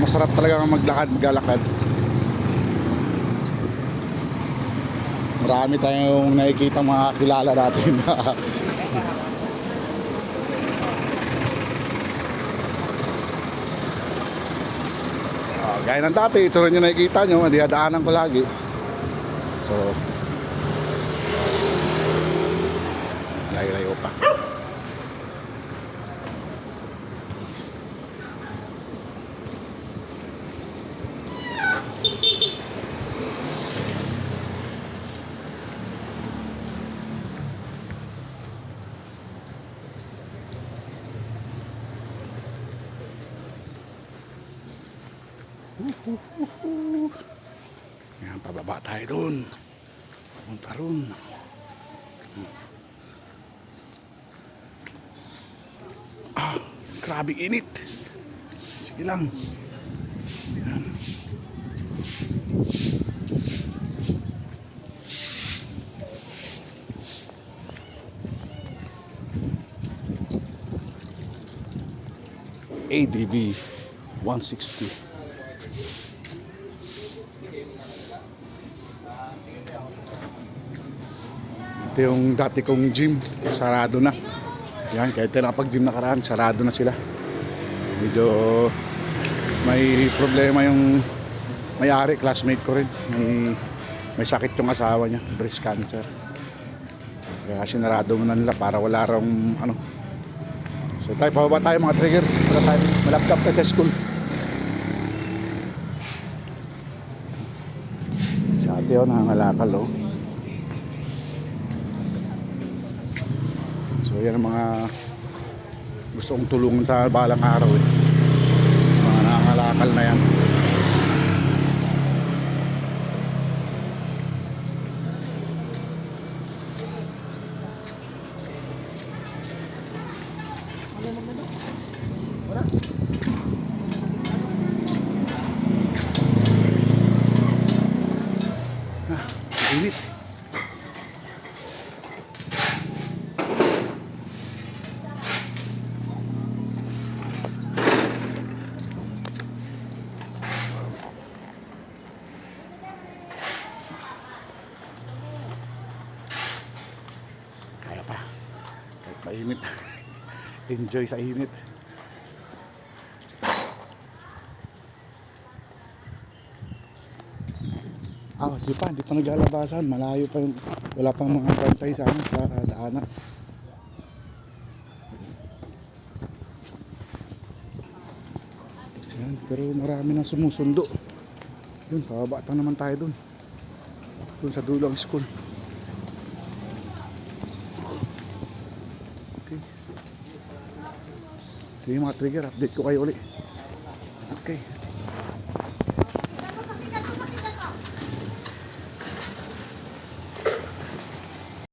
masarap talaga maglakad, maglalakad. Marami tayong nakikita mga kilala natin. Ah, gaya ng dati, ito rin yung nakikita nyo, dinadaanan ko lagi. So, layo-layo pa. Yan, pababa tayo doon. Papunta roon. Ah, grabe init. Sige lang. Yan. ADB 160. Ito yung dati kong gym, sarado na. Yan, kahit nakapag-gym nakaraan, sarado na sila. Medyo may problema yung may-ari, classmate ko rin. May, may sakit yung asawa niya, breast cancer. Kaya sinarado mo na nila para wala raw ano. So tayo, pababa tayo mga trigger. Para tayo, malaptap tayo sa school. Ate oh, nangangalakal oh. So yan ang mga gusto kong tulungan sa balang araw eh. Mga nangangalakal na yan. Ah, init. Kaya pa. Kahit mainit. Enjoy sa init. Ah, di pa, di pa naglalabasan. Malayo pa yung, wala pang mga bantay sa ano, sa daanan. Yan, pero marami nang sumusundo. Yun, pababa naman tayo dun. Dun sa dulo ang school. Okay. Ito yung mga trigger, update ko kayo uli. Okay.